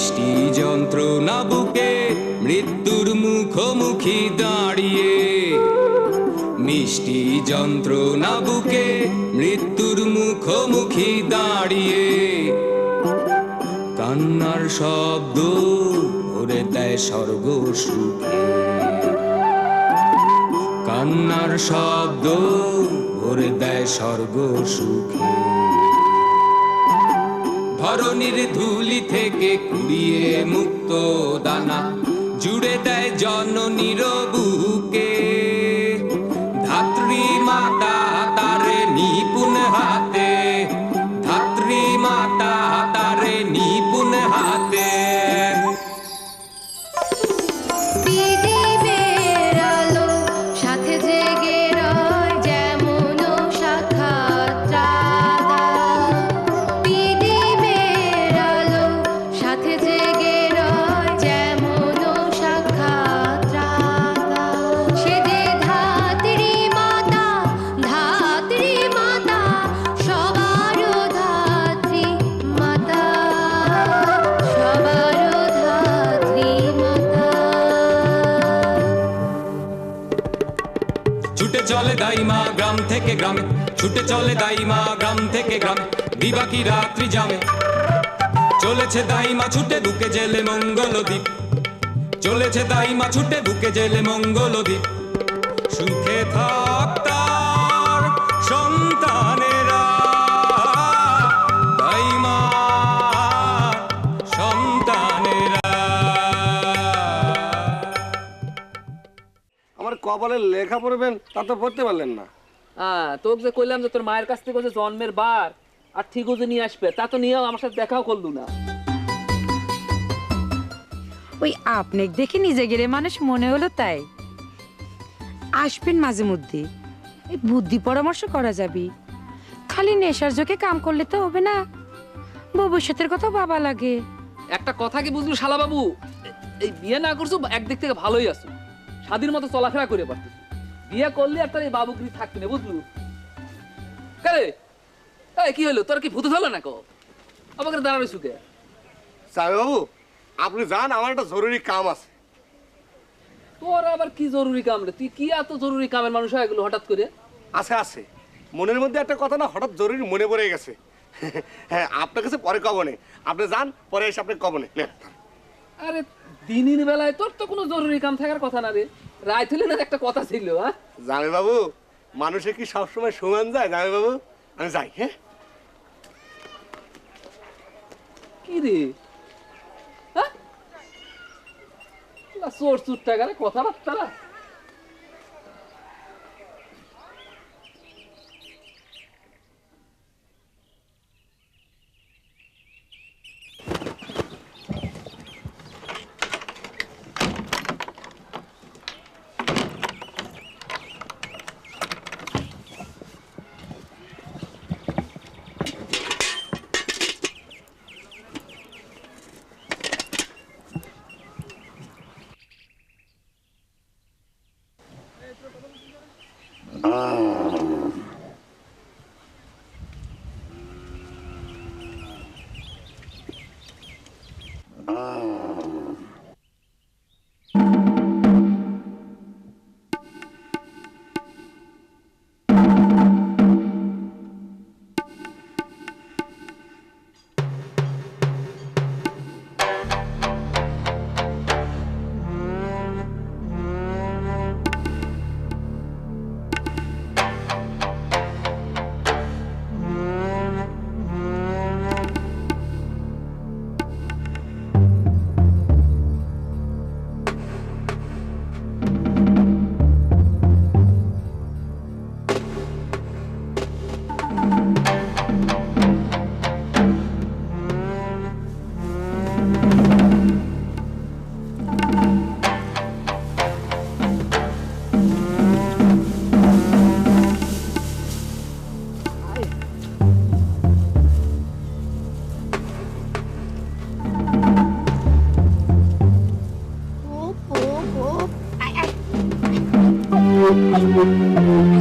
মিষ্টি যন্ত্রণা বুকে মৃত্যুর মুখোমুখি দাঁড়িয়ে। মিষ্টি যন্ত্রণা বুকে মৃত্যুর মুখোমুখি দাঁড়িয়ে। কান্নার শব্দ ভরে দেয় স্বর্গ সুখে। কান্নার শব্দ ভরে দেয় স্বর্গ সুখে। ধরনীর ধুলি থেকে কুড়িয়ে মুক্ত দানা জুড়ে দেয় জননীর বুকে। ছুটে চলে দাইমা গ্রাম থেকে গ্রামে। বিবাকি রাত্রি জামে। চলেছে দাইমা ছুটে বুকে জেলে মঙ্গল দ্বীপ চলেছে দাইমা ছুটে বুকে জেলে মঙ্গল দ্বীপ সুখে থাক তার সন্তানেরা। দাইমা সন্তানেরা। আমার কপালে লেখা পড়বেন, তা তো পড়তে পারলেন না। হ্যাঁ তোকে যে কইলাম যে তোর মায়ের কাছ থেকে যে জন্মের বার আর ঠিকও যে নিয়ে আসবে তা তো নিয়েও আমার সাথে দেখাও করলু না। ওই আপনি দেখে নিজে গেলে মানুষ মনে হলো তাই। আসবেন মাঝে মধ্যে। এই বুদ্ধি পরামর্শ করা যাবে। খালি নেশার চোখে কাম করলে তো হবে না। ভবিষ্যতের কথা বাবা লাগে। একটা কথা কি বুঝলু শালা বাবু এই বিয়ে না করছ একদিক থেকে ভালোই আছো। স্বাধীন মতো চলাফেরা করে পারতেছো। বিয়ে করলে আর তোর এই বাবুগিরি থাকবে না বুঝলু? কারে? এই কি হলো তোর কি ভূত হলো না কো আমাকে দাঁড়ানো সুখে। সাহেব বাবু আপনি যান আমার একটা জরুরি কাম আছে। তোর আবার কি জরুরি কাম রে? তুই কি এত জরুরি কামের মানুষ হয় এগুলো হঠাৎ করে? আছে আছে। মনের মধ্যে একটা কথা না হঠাৎ জরুরি মনে পড়ে গেছে। হ্যাঁ আপনার কাছে পরে কবনে আপনি যান পরে এসে আপনি কবনে। আরে দিনের বেলায় তোর তো কোনো জরুরি কাম থাকার কথা না রে। রায় একটা কথা ছিল হ্যাঁ জামে বাবু মানুষে কি সবসময় সমান যায় জামে বাবু? আমি যাই হ্যাঁ? কি রে? হ্যাঁ চোর চুর টাকারে কথাবার্তা ああ。Hi.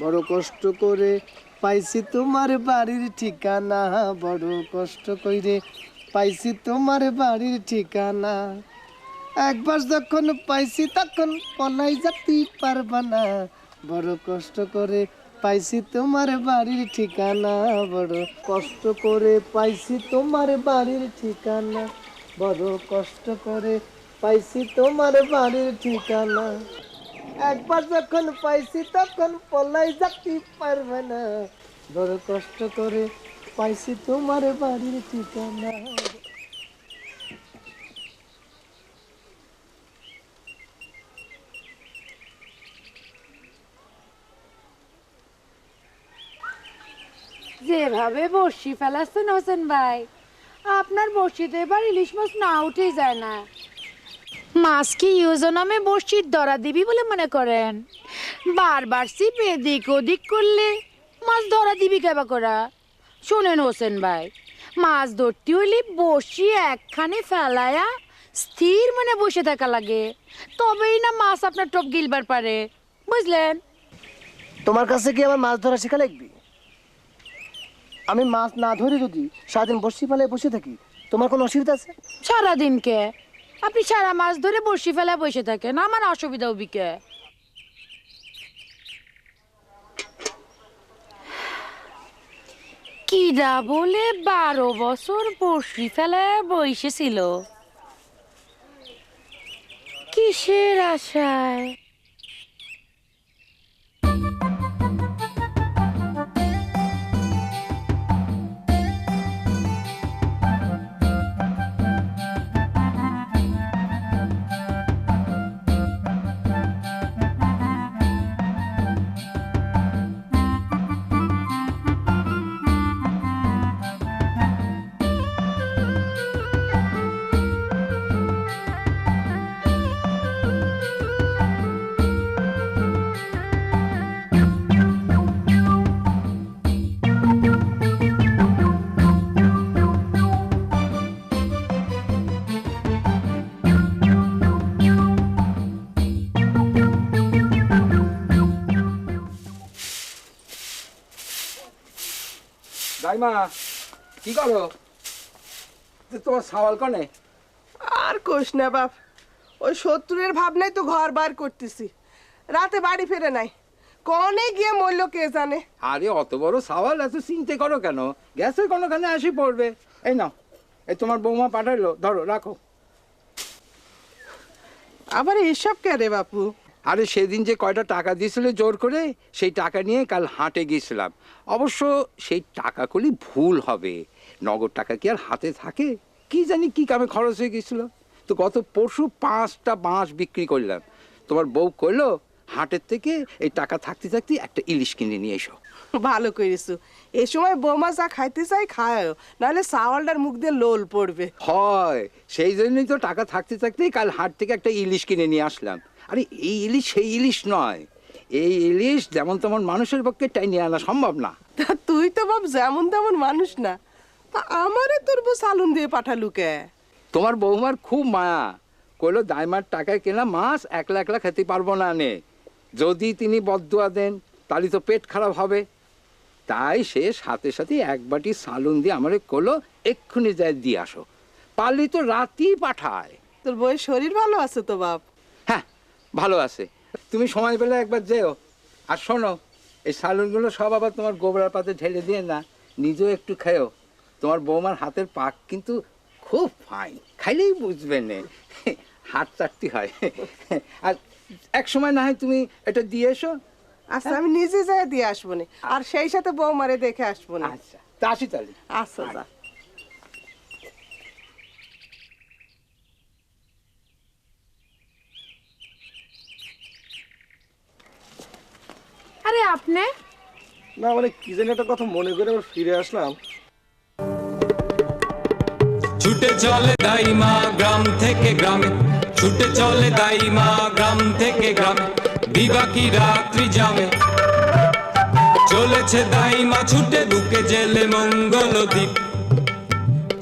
বড় কষ্ট করে পাইছি তোমার বাড়ির ঠিকানা, বড় কষ্ট কইরে পাইছি তোমার বাড়ির ঠিকানা। একবার যখন পাইছি তখন পলাই যেতে পারবা না। বড় কষ্ট করে পাইছি তোমার বাড়ির ঠিকানা, বড় কষ্ট করে পাইছি তোমার বাড়ির ঠিকানা। বড় কষ্ট করে পাইছি তোমার বাড়ির ঠিকানা। একবার যখন পাইছি, তখন পলাই যেতে পারবে না। বড় কষ্ট করে পাইছি তোমার বাড়ির ঠিকানা। যেভাবে বড়শি ফেলাচ্ছেন হোসেন ভাই, আপনার বড়শিতে এবার ইলিশ মাছ না উঠেই যায় না। মাছ কি ইউজনামে বড়শির ধরা দিবি বলে মনে করেন। বারবার সিপে এদিক ওদিক করলে মাছ ধরা দিবি কেবা করা? শোনেন হোসেন ভাই মাছ ধরতে হইলে বড়শি একখানে ফেলায়া স্থির মানে বসে থাকা লাগে। তবেই না মাছ আপনার টপ গিলবার পারে। বুঝলেন? তোমার কাছে কি আমার মাছ ধরা শেখা লাগবে? আমি মাছ না ধরে যদি সারাদিন বসি ফেলে বসে থাকি তোমার কোনো অসুবিধা আছে? সারাদিনকে আপনি সারা মাস ধরে বসি ফেলা বসে থাকেন, আমার অসুবিধা বিকে কিরা বলে বারো বছর বসি ফেলা বসেছিল। কিসের আশায়? দাইমা কি করো? যে তোমার সাওয়াল কনে? আর কোষ না বাপ ওই শত্রুরের ভাবনাই তো ঘর বার করতেছি। রাতে বাড়ি ফেরে নাই কনে গিয়ে মরল কে জানে? আরে অত বড় সাওয়াল এত চিনতে করো কেন? গ্যাসের কোনোখানে আসি পড়বে। এই নাও এই তোমার বৌমা পাঠাইলো ধরো রাখো। আবার এসব কে রে বাপু? আরে সেদিন যে কয়টা টাকা দিয়েছিলে জোর করে সেই টাকা নিয়ে কাল হাটে গিয়েছিলাম। অবশ্য সেই টাকাগুলি ভুল হবে। নগদ টাকা কি আর হাতে থাকে? কি জানি কি কামে খরচ হয়ে গেছিল তো গত পরশু পাঁচটা বাঁশ বিক্রি করলাম। তোমার বউ কইলো হাটের থেকে এই টাকা থাকতে থাকতে একটা ইলিশ কিনে নিয়ে এসো। ভালো করেছ এই সময় বৌমা যা খাইতে চাই খায় নাহলে সাওয়ালটার মুখ দিয়ে লোল পড়বে। হয় সেই জন্যই তো টাকা থাকতে থাকতেই কাল হাট থেকে একটা ইলিশ কিনে নিয়ে আসলাম। আরে এই ইলিশ সেই ইলিশ নয়। এই ইলিশ যেমন তেমন মানুষের পক্ষে টাইনে আনা সম্ভব না। তা তুই তো বাপ যেমন তেমন মানুষ না। তা আমারে তোর বউ সালুন দিয়ে পাঠালু কে? তোমার বৌমার খুব মায়া। কইলো দাইমার টাকায় কেনা মাছ একলা একলা খেতে পারব না নে। যদি তিনি বদুয়া দেন তাহলে তো পেট খারাপ হবে। তাই সে সাথে সাথে এক বাটি সালুন দিয়ে আমারে কলো এক্ষুনি যায় দিয়ে আসো। পারলি তো রাতেই পাঠায়। তোর বউয়ের শরীর ভালো আছে তো বাপ? ভালো আছে। তুমি সময় পেলে একবার যেও। আর শোনো এই সালুনগুলো সব আবার তোমার গোবরার পাতে ঢেলে দিয়ে না নিজেও একটু খেও। তোমার বৌমার হাতের পাক কিন্তু খুব ফাইন খাইলেই বুঝবে নে। হাত চাটতি হয়। আর এক সময় না হয় তুমি এটা দিয়ে এসো। আচ্ছা আমি নিজে যাই দিয়ে আসব নে। আর সেই সাথে বৌমারে দেখে আসব না। আচ্ছা তা আসি তাহলে। আচ্ছা আপনি? না মানে কি জানি একটা কথা মনে করে আবার ফিরে আসলাম। ছুটে চলে দাইমা গ্রাম থেকে গ্রামে ছুটে চলে দাইমা গ্রাম থেকে গ্রামে দিবাকি রাত্রি জামে। চলেছে দাইমা ছুটে ঢুকে জেলে মঙ্গল দ্বীপ।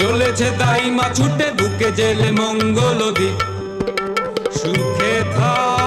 চলেছে দাইমা ছুটে ঢুকে জেলে মঙ্গল দ্বীপ। সুখে থাক